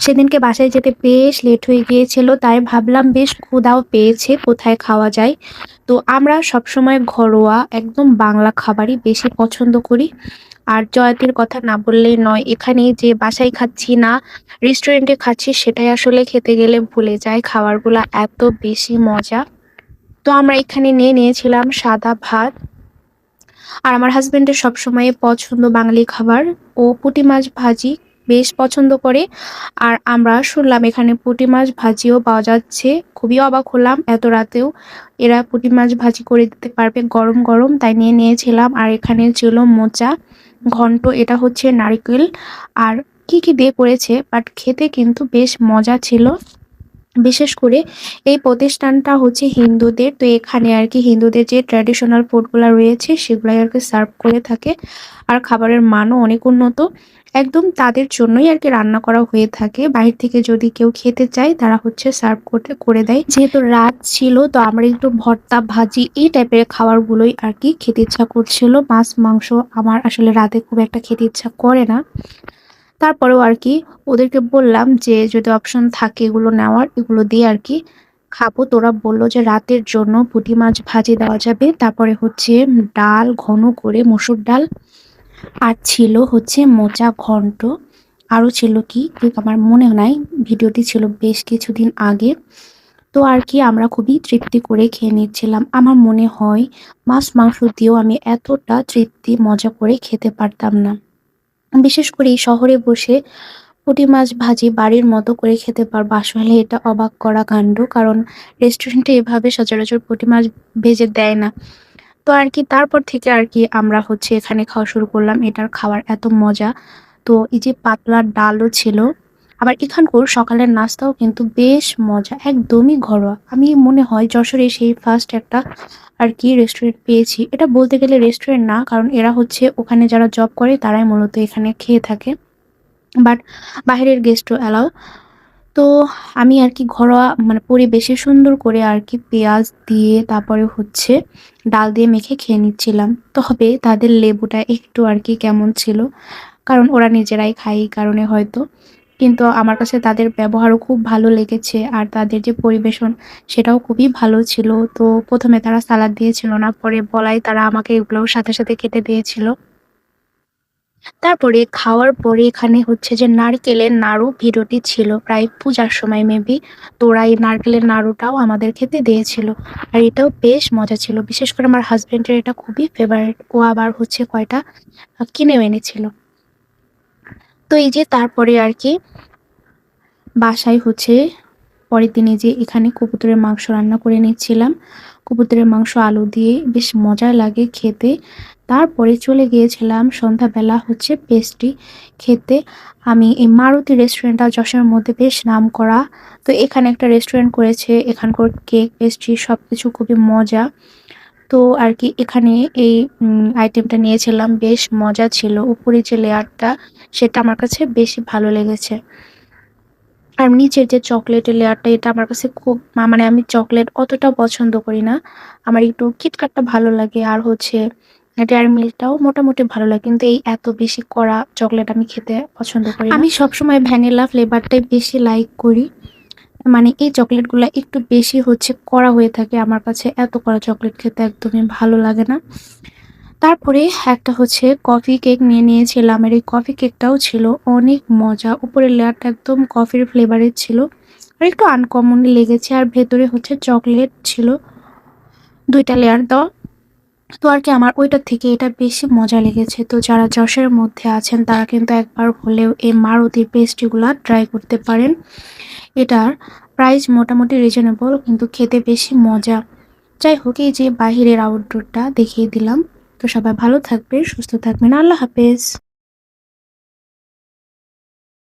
সেদিনকে বাসায় যেতে বেশ লেট হয়ে গিয়েছিল, তাই ভাবলাম বেশ ক্ষুধাও পেয়েছে, কোথায় খাওয়া যায়। তো আমরা সবসময় ঘরোয়া, একদম বাংলা খাবারই বেশি পছন্দ করি। আর জয়াতির কথা না বললেই নয়, এখানে যে বাসায় খাচ্ছি না রেস্টুরেন্টে খাচ্ছি, সেটাই আসলে খেতে গেলে ভুলে যায়, খাবারগুলো এত বেশি মজা। তো আমরা এখানে নিয়ে নিয়েছিলাম সাদা ভাত। আর আমার হাজবেন্ডের সবসময় পছন্দ বাঙালি খাবার ও পুঁটি মাছ ভাজি। বেশ পছন্দ করে। আর আমরা শুনলাম এখানে পুঁটি মাছ ভাজিও পাওয়া যাচ্ছে। খুবই অবাক হলাম, এত রাতেও এরা পুঁটি মাছ ভাজি করে দিতে পারবে গরম গরম, তাই নিয়ে নিয়েছিলাম। আর এখানে ছিল মোচা, ঘন্ট, এটা হচ্ছে নারিকেল। আর কি কি দিয়ে করেছে, বাট খেতে কিন্তু বেশ মজা ছিল। বিশেষ করে এই প্রতিষ্ঠানটা হচ্ছে হিন্দুদের, তো এখানে আর কি হিন্দুদের যে ট্র্যাডিশনাল ফুডগুলো রয়েছে সেগুলাই আর কি সার্ভ করে থাকে। আর খাবারের মানও অনেক উন্নত। একদম তাদের জন্যই আর কি রান্না করা হয়ে থাকে। বাইরে থেকে যদি কেউ খেতে চায়, তারা হচ্ছে সার্ভ করতে, করে দেয়। যেহেতু রাত ছিল, তো আমরা একটু ভর্তা, ভাজি এই টাইপের খাবারগুলোই আর কি খেতে ইচ্ছা করছিল। মাছ, মাংস আমার আসলে রাতে খুব একটা খেতে ইচ্ছা করে না। তারপরেও আর কি ওদেরকে বললাম যে যদি অপশন থাকে এগুলো নেওয়ার, এগুলো দিয়ে আর কি খাব। তোরা বলল যে রাতের জন্য পুঁটি মাছ ভাজি দেওয়া যাবে। তারপরে হচ্ছে ডাল, ঘন করে মসুর ডাল আর ছিল হচ্ছে মোচা ঘন্ট। আরও ছিল কি? ঠিক আমার মনে নাই। ভিডিওটি ছিল বেশ কিছুদিন আগে। তো আর কি আমরা খুবই তৃপ্তি করে খেয়ে নিচ্ছিলাম। আমার মনে হয় মাছ মাংস দিয়েও আমি এতটা তৃপ্তি, মজা করে খেতে পারতাম না। বিশেষ করে শহরে বসে পুঁটি মাছ ভাজি বাড়ির মতো করে খেতে পারব। আসলে এটা অবাক করা কাণ্ড, কারণ রেস্টুরেন্টে এভাবে সচরাচর পুঁটি মাছ ভেজে দেয় না। তো আর কি, তারপর থেকে আর কি আমরা হচ্ছে এখানে খাওয়া শুরু করলাম। এটার খাওয়ার এত মজা। তো এই যে পাতলা ডালও ছিল আবার এখানকার সকালের নাস্তাও কিন্তু বেশ মজা, একদমই ঘরোয়া। আমি মনে হয় যশোরে সেই ফার্স্ট একটা আর কি রেস্টুরেন্ট পেয়েছি। এটা বলতে গেলে রেস্টুরেন্ট না, কারণ এরা হচ্ছে ওখানে যারা জব করে তারাই মূলত এখানে খেয়ে থাকে। বাট বাইরের গেস্টও অ্যালাউ তো আমি আর কি ঘরোয়া মানে পরিবেশে সুন্দর করে আর কি পেঁয়াজ দিয়ে তারপরে হচ্ছে ডাল দিয়ে মেখে খেয়ে নিচ্ছিলাম। তবে তাদের লেবুটা একটু আর কি কেমন ছিল, কারণ ওরা নিজেরাই খায় এই কারণে হয়তো। কিন্তু আমার কাছে তাদের ব্যবহারও খুব ভালো লেগেছে আর তাদের যে পরিবেশন সেটাও খুবই ভালো ছিল। তো প্রথমে তারা সালাদ দিয়েছিল না, পরে বলাই তারা আমাকে এগুলোও সাথে সাথে কেটে দিয়েছিল। তারপরে খাওয়ার পরে এখানে হচ্ছে যে নারকেলের নাড়ু ভিডিওটি ছিল প্রায় পূজার সময় মেবি তোরা এই নারকেলের নাড়ুটাও আমাদের খেতে দিয়েছিল। আর এটাও বেশ মজা ছিল। বিশেষ করে আমার হাজবেন্ডের এটা খুবই ফেভারিট ও আবার হচ্ছে কয়টা কিনেও এনেছিল। তো এই যে তারপরে আর কি বাসায় হচ্ছে, পরের দিনে যে এখানে কবুতরের মাংস রান্না করে নিচ্ছিলাম। কবুতরের মাংস, আলু দিয়ে বেশ মজা লাগে খেতে। তারপরে চলে গিয়েছিলাম, সন্ধ্যাবেলা হচ্ছে পেস্ট্রি খেতে। আমি এই মারুতি রেস্টুরেন্টটা যশোরের মধ্যে বেশ নাম করা তো এখানে একটা রেস্টুরেন্ট করেছে, এখানকার কেক পেস্ট্রি সব কিছু খুবই মজা। তো আর কি এখানে এই আইটেমটা নিয়েছিলাম। বেশ মজা ছিল। উপরে যে লেয়ারটা, সেটা আমার কাছে বেশি ভালো লেগেছে। আর নিচের যে চকলেটের লেয়ারটা, এটা আমার কাছে খুব মানে আমি চকলেট অতটা পছন্দ করি না। আমার একটু কিটকাটটা ভালো লাগে। আর হচ্ছে ডেয়ারি মিল্কটাও মোটামুটি ভালো লাগে। কিন্তু এই এত বেশি কড়া চকলেট আমি খেতে পছন্দ করি আমি সবসময় ভ্যানিলা ফ্লেভারটাই বেশি লাইক করি। মানে এই চকলেটগুলো একটু বেশি হচ্ছে, কড়া হয়ে থাকে আমার কাছে। এত কড়া চকলেট খেতে একদমই ভালো লাগে না। তারপরে একটা হচ্ছে কফি কেক নিয়ে নিয়েছিলাম। আর এই কফি কেকটাও ছিল, অনেক মজা। উপরের লেয়ারটা একদম কফির ফ্লেভারের ছিল। আর একটু আনকমনলি লেগেছে। আর ভেতরে হচ্ছে চকলেট ছিল। দুইটা লেয়ার দেওয়া। তো আর কি আমার ওইটার থেকে এটা বেশি মজা লেগেছে। তো যারা যশের মধ্যে আছেন, তারা কিন্তু একবার হলেও এই মারুতির পেস্ট্রিগুলো ট্রাই করতে পারেন। এটার প্রাইস মোটামুটি রিজনেবল কিন্তু খেতে বেশি মজা। যাই হোক, এই যে বাহিরের আউটডোরটা দেখিয়ে দিলাম। তো সবাই ভালো থাকবে সুস্থ থাকবেন। আল্লাহ হাফেজ।